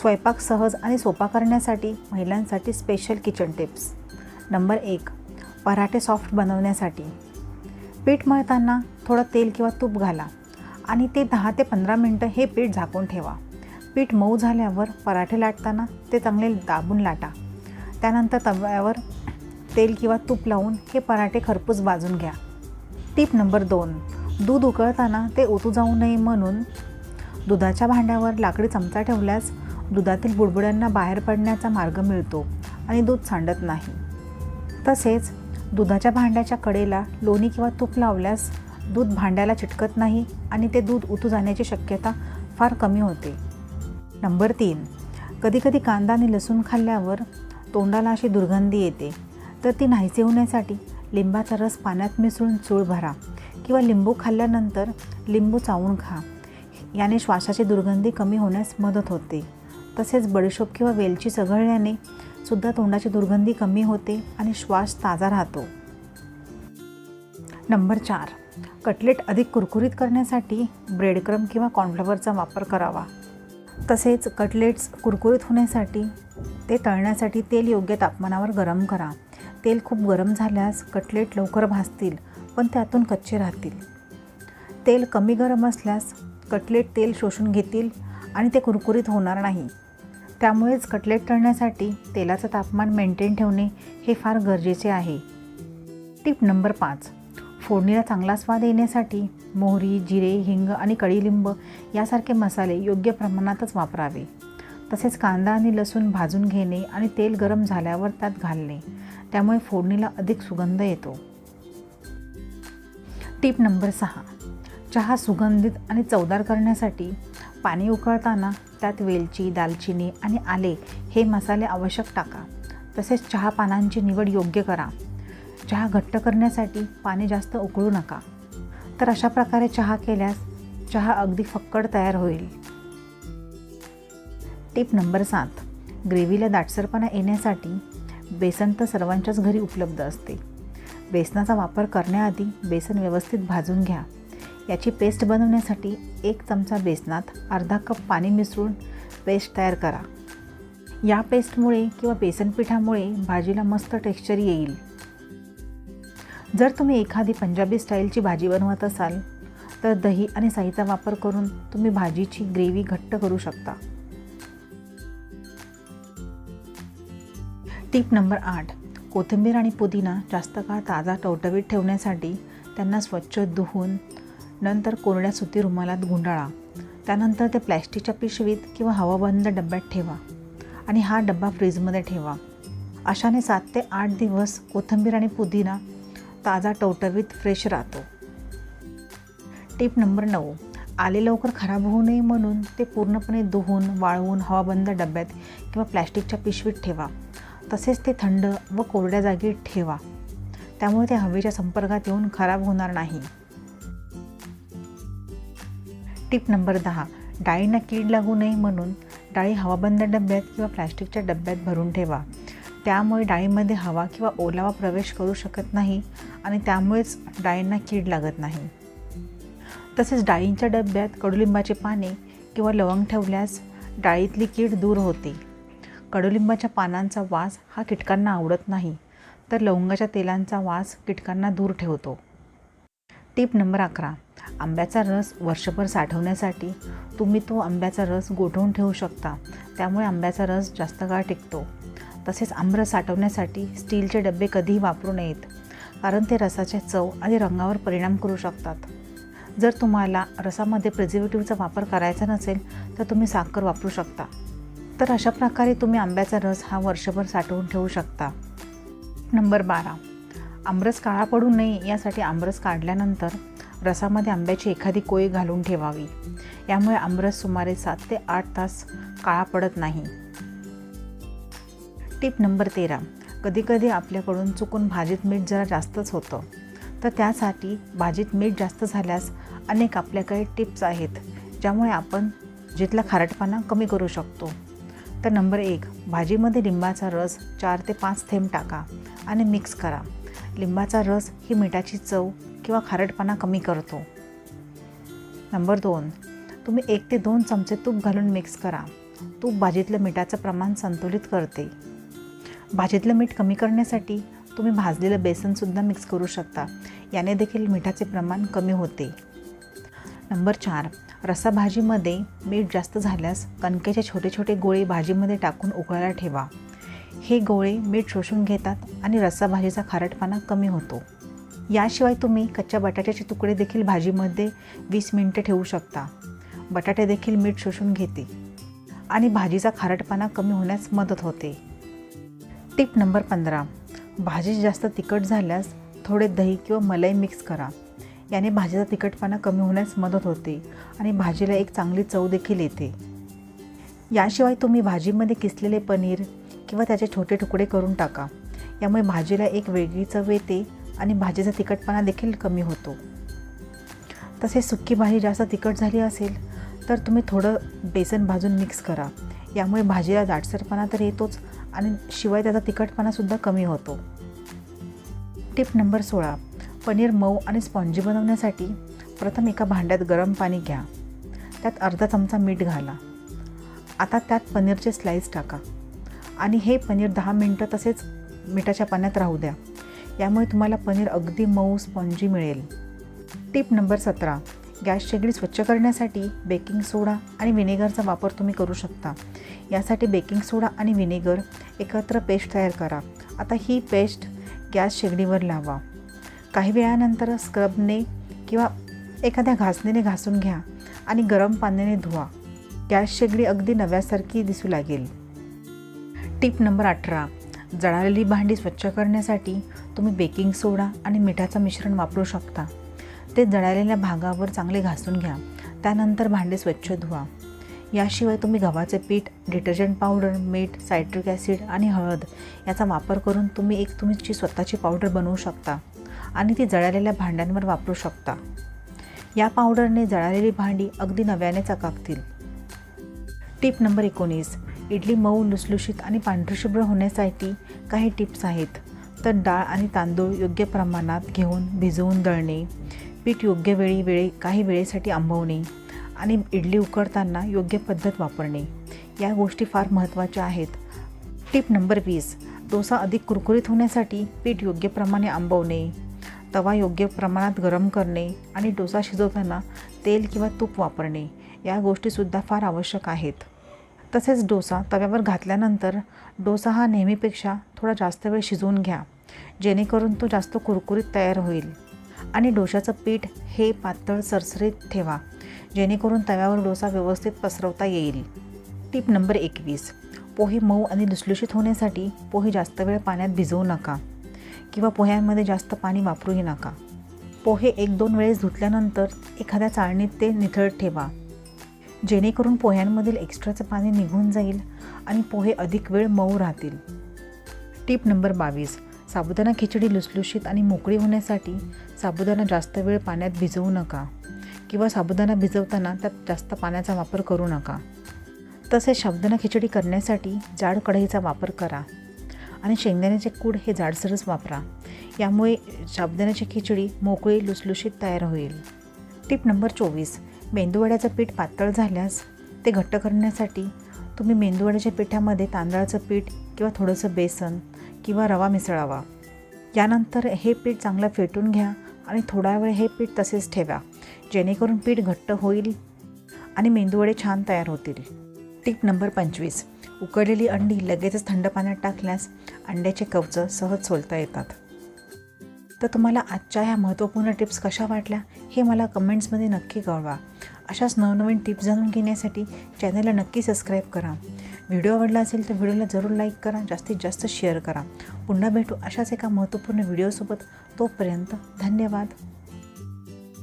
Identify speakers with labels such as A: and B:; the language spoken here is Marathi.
A: स्वयंपाक सहज आणि सोपा करण्यासाठी महिलांसाठी स्पेशल किचन टिप्स नंबर एक पराठे सॉफ्ट बनवण्यासाठी. पीठ मळताना थोडं तेल किंवा तूप घाला आणि ते दहा ते पंधरा मिनटं हे पीठ झाकून ठेवा. पीठ मऊ झाल्यावर पराठे लाटताना ते चांगले दाबून लाटा. त्यानंतर तव्यावर तेल किंवा तूप लावून हे पराठे खरपूस भाजून घ्या. टीप नंबर दोन दूध उकळताना ते ओतू जाऊ नये म्हणून दुधाच्या भांड्यावर लाकडी चमचा ठेवल्यास दुधातील बुडबुड्यांना बाहेर पडण्याचा मार्ग मिळतो आणि दूध सांडत नाही. तसेच दुधाच्या भांड्याच्या कडेला लोणी किंवा तूप लावल्यास दूध भांड्याला चिटकत नाही आणि ते दूध उतू जाण्याची शक्यता फार कमी होते. नंबर तीन कधीकधी कांदा आणि लसूण खाल्ल्यावर तोंडाला अशी दुर्गंधी येते. तर ती नाहीसे होण्यासाठी लिंबाचा रस पाण्यात मिसळून चूळ भरा किंवा लिंबू खाल्ल्यानंतर लिंबू चावून खा. याने श्वासाची दुर्गंधी कमी होण्यास मदत होते. तसेच बडीशोप किंवा वेलची चघळल्याने सुद्धा तोंडाची दुर्गंधी कमी होते आणि श्वास ताजा राहतो. नंबर चार. कटलेट अधिक कुरकुरीत करण्यासाठी ब्रेडक्रम किंवा कॉर्नफ्लॉवरचा वापर करावा. तसेच कटलेट्स कुरकुरीत होण्यासाठी ते तळण्यासाठी तेल योग्य तापमानावर गरम करा. तेल खूप गरम झाल्यास कटलेट लवकर भाजतील पण त्यातून कच्चे राहतील. तेल कमी गरम असल्यास कटलेट तेल शोषून घेतील आणि ते कुरकुरीत होणार नाही. त्यामुळेच कटलेट तळण्यासाठी तेलाचं तापमान मेंटेन ठेवणे हे फार गरजेचे आहे. टिप नंबर पाच. फोडणीला चांगला स्वाद येण्यासाठी मोहरी जिरे हिंग आणि कढीलिंब यासारखे मसाले योग्य प्रमाणातच वापरावे. तसेच कांदा आणि लसूण भाजून घेणे आणि तेल गरम झाल्यावर त्यात घालणे. त्यामुळे फोडणीला अधिक सुगंध येतो. टीप नंबर सहा. चहा सुगंधित आणि चवदार करण्यासाठी पाणी उकळताना त्यात वेलची दालचिनी आणि आले हे मसाले आवश्यक टाका. तसेच चहा पानांची निवड योग्य करा. चहा घट्ट करण्यासाठी पाणी जास्त उकळू नका. तर अशा प्रकारे चहा केल्यास चहा अगदी फक्कड तयार होईल. टिप नंबर सात. ग्रेव्हीला दाटसरपणा येण्यासाठी बेसन तर सर्वांच्याच घरी उपलब्ध असते. बेसनाचा वापर करण्याआधी बेसन व्यवस्थित भाजून घ्या. याची पेस्ट बनवण्यासाठी एक चमचा बेसनात अर्धा कप पाणी मिसळून पेस्ट तयार करा. या पेस्टमुळे किंवा बेसन पिठामुळे भाजीला मस्त टेक्स्चर येईल. जर तुम्ही एखादी पंजाबी स्टाईलची भाजी बनवत असाल तर दही आणि साईचा वापर करून तुम्ही भाजीची ग्रेव्ही घट्ट करू शकता. टीप नंबर आठ कोथिंबीर आणि पुदिना जास्त काळ ताजा टवटवीत ठेवण्यासाठी त्यांना स्वच्छ धुवून नंतर कोरड्या सुती रुमालात गुंडाळा. त्यानंतर ते प्लॅस्टिकच्या पिशवीत किंवा हवाबंद डब्यात ठेवा आणि हा डब्बा फ्रीजमध्ये ठेवा. अशाने सात ते आठ दिवस कोथिंबीर आणि पुदिना ताजा टवटवीत फ्रेश राहतो. टिप नंबर नऊ. आले लवकर खराब होऊ नये म्हणून ते पूर्णपणे धुवून वाळवून हवाबंद डब्यात किंवा प्लॅस्टिकच्या पिशवीत ठेवा. तसेच ते थंड व कोरड्या जागी ठेवा. त्यामुळे ते हवेच्या संपर्कात येऊन खराब होणार नाही. टिप नंबर दहा. डाळींना कीड लागू नये म्हणून डाळी हवाबंद डब्यात किंवा प्लॅस्टिकच्या डब्यात भरून ठेवा. त्यामुळे डाळीमध्ये हवा किंवा ओलावा प्रवेश करू शकत नाही आणि त्यामुळेच डाळींना कीड लागत नाही. तसेच डाळींच्या डब्यात कडुलिंबाचे पाने किंवा लवंग ठेवल्यास डाळीतली कीड दूर होते. कडुलिंबाच्या पानांचा वास हा कीटकांना आवडत नाही. तर लवंगाच्या तेलांचा वास कीटकांना दूर ठेवतो. टिप नंबर अकरा. आंब्याचा रस वर्षभर साठवण्यासाठी तुम्ही तो आंब्याचा रस गोठवून ठेवू शकता. त्यामुळे आंब्याचा रस जास्त काळ टिकतो. तसेच आंबरस साठवण्यासाठी स्टीलचे डबे कधीही वापरू नयेत कारण ते रसाच्या चव आणि रंगावर परिणाम करू शकतात. जर तुम्हाला रसामध्ये प्रिझर्वेटिव्हचा वापर करायचा नसेल तर तुम्ही साखर वापरू शकता. तर अशा प्रकारे तुम्ही आंब्याचा रस हा वर्षभर साठवून ठेवू शकता. नंबर बारा. आमरस काळा पडू नये यासाठी आमरस काढल्यानंतर रसामध्ये आंब्याची एखादी कोय घालून ठेवावी. यामुळे आमरस सुमारे सात ते आठ तास काळा पडत नाही. टिप नंबर तेरा. कधीकधी आपल्याकडून चुकून भाजीत मीठ जरा जास्तच होतं. तर त्यासाठी भाजीत मीठ जास्त झाल्यास अनेक आपल्याकडे टिप्स आहेत ज्यामुळे आपण जिथला खारटपणा कमी करू शकतो. तर नंबर एक भाजीमध्ये लिंबाचा रस चार ते पाच थेंब टाका आणि मिक्स करा. लिंबाचा रस ही मिठाची चव किंवा खारटपणा कमी करतो. नंबर दोन तुम्ही एक ते दोन चमचे तूप घालून मिक्स करा. तूप भाजीतलं मिठाचं प्रमाण संतुलित करते. भाजीतलं मीठ कमी करण्यासाठी तुम्ही भाजलेलं बेसनसुद्धा मिक्स करू शकता. याने देखील मिठाचे प्रमाण कमी होते. नंबर चार रसाभाजीमध्ये मीठ जास्त झाल्यास कणकेचे छोटे छोटे गोळे भाजीमध्ये टाकून उकळायला ठेवा. हे गोळे मीठ शोषून घेतात आणि रस्सा भाजीचा खारटपणा कमी होतो. याशिवाय तुम्ही कच्च्या बटाट्याचे तुकडे देखील भाजीमध्ये वीस मिनटं ठेवू शकता. बटाटे देखील मीठ शोषून घेते आणि भाजीचा खारटपणा कमी होण्यास मदत होते. टिप नंबर पंधरा. भाजी जास्त तिखट झाल्यास थोडे दही किंवा मलाई मिक्स करा. याने भाजीचा तिखटपणा कमी होण्यास मदत होते आणि भाजीला एक चांगली चव देखील येते. याशिवाय तुम्ही भाजीमध्ये किसलेले पनीर किंवा त्याचे छोटे तुकडे करून टाका. यामुळे भाजीला एक वेगळी चव येते आणि भाजीचा तिखटपणा देखील कमी होतो. तसेच सुक्की भाजी जास्त तिखट झाली असेल तर तुम्ही थोडं बेसन भाजून मिक्स करा. यामुळे भाजीला दाटसरपणा तर येतोच आणि शिवाय त्याचा तिखटपणासुद्धा कमी होतो. टिप नंबर सोळा. पनीर मऊ आणि स्पॉन्जी बनवण्यासाठी प्रथम एका भांड्यात गरम पाणी घ्या. त्यात अर्धा चमचा मीठ घाला. आता त्यात पनीरचे स्लाईस टाका. आणि हे पनीर दहा मिनटं तसेच मिठाच्या पाण्यात राहू द्या. यामुळे तुम्हाला पनीर अगदी मऊ स्पॉन्जी मिळेल. टिप नंबर सतरा. गॅस शेगडी स्वच्छ करण्यासाठी बेकिंग सोडा आणि विनेगरचा वापर तुम्ही करू शकता. यासाठी बेकिंग सोडा आणि विनेगर एकत्र पेस्ट तयार करा. आता ही पेस्ट गॅस शेगडीवर लावा. काही वेळानंतर स्क्रबने किंवा एखाद्या घासणीने घासून घ्या आणि गरम पाण्याने धुवा. गॅस शेगडी अगदी नव्यासारखी दिसू लागेल. टिप नंबर अठरा. जळालेली भांडी स्वच्छ करण्यासाठी तुम्ही बेकिंग सोडा आणि मिठाचं मिश्रण वापरू शकता. ते जळालेल्या भागावर चांगले घासून घ्या. त्यानंतर भांडे स्वच्छ धुवा. याशिवाय तुम्ही गव्हाचे पीठ डिटर्जंट पावडर मीठ सायट्रिक ॲसिड आणि हळद याचा वापर करून तुम्ही एक तुमची स्वतःची पावडर बनवू शकता आणि ती जळालेल्या भांड्यांवर वापरू शकता. या पावडरने जळालेली भांडी अगदी नव्याने चकाकतील. टिप नंबर एकोणीस. इडली मऊ लुसलुशीत आणि पांढरशुभ्र होण्यासाठी काही टिप्स आहेत. तर डाळ आणि तांदूळ योग्य प्रमाणात घेऊन भिजवून दळणे पीठ योग्य वेळी वेळे काही वेळेसाठी आंबवणे आणि इडली उकडताना योग्य पद्धत वापरणे. या गोष्टी फार महत्त्वाच्या आहेत. टिप नंबर वीस डोसा अधिक कुरकुरीत होण्यासाठी पीठ योग्य प्रमाणे आंबवणे तवा योग्य प्रमाणात गरम करणे आणि डोसा शिजवताना तेल किंवा तूप वापरणे. या गोष्टीसुद्धा फार आवश्यक आहेत. तसेच डोसा तव्यावर घातल्यानंतर डोसा हा नेहमीपेक्षा थोडा जास्त वेळ शिजवून घ्या जेणेकरून तो जास्त कुरकुरीत तयार होईल. आणि डोशाचं पीठ हे पातळ सरसरीत ठेवा जेणेकरून तव्यावर डोसा व्यवस्थित पसरवता येईल. टीप नंबर एकवीस. पोहे मऊ आणि लुसलुशीत होण्यासाठी पोहे जास्त वेळ पाण्यात भिजवू नका किंवा पोह्यांमध्ये जास्त पाणी वापरूही नका. पोहे एक दोन वेळेस धुतल्यानंतर एखाद्या चाळणीत ते निथळ ठेवा. जेणेकरून पोह्यांमधील एक्स्ट्राचं पाणी निघून जाईल आणि पोहे अधिक वेळ मऊ राहतील. टीप नंबर बावीस. साबुदाणा खिचडी लुसलुशीत आणि मोकळी होण्यासाठी साबुदाणा जास्त वेळ पाण्यात भिजवू नका किंवा साबुदाणा भिजवताना त्यात जास्त पाण्याचा वापर करू नका. तसेच साबुदाणा खिचडी करण्यासाठी जाड कढईचा वापर करा आणि शेंगदाण्याचे कूड हे जाडसरच वापरा. यामुळे साबुदाण्याची खिचडी मोकळी लुसलुशीत तयार होईल. टीप नंबर चोवीस. मेंदूवड्याचं पीठ पातळ झाल्यास ते घट्ट करण्यासाठी तुम्ही मेंदूवड्याच्या पिठामध्ये तांदळाचं पीठ किंवा थोडंसं बेसन किंवा रवा मिसळावा. यानंतर हे पीठ चांगलं फेटून घ्या आणि थोडा वेळ हे पीठ तसेच ठेवा जेणेकरून पीठ घट्ट होईल आणि मेंदूवडे छान तयार होतील. टीप नंबर पंचवीस. उकडलेली अंडी लगेचच थंड पाण्यात टाकल्यास अंड्याचे कवचं सहज सोलता येतात. तर तुम्हाला आजच्या ह्या महत्त्वपूर्ण टिप्स कशा वाटल्या हे मला कमेंट्समध्ये नक्की कळवा. अशाच नवनवीन टिप्स जाणून घेण्यासाठी चॅनलला नक्की सबस्क्राईब करा. व्हिडिओ आवडला असेल तर व्हिडिओला जरूर लाईक करा जास्तीत जास्त शेअर करा. पुन्हा भेटू अशाच एका महत्त्वपूर्ण व्हिडिओसोबत. तोपर्यंत धन्यवाद.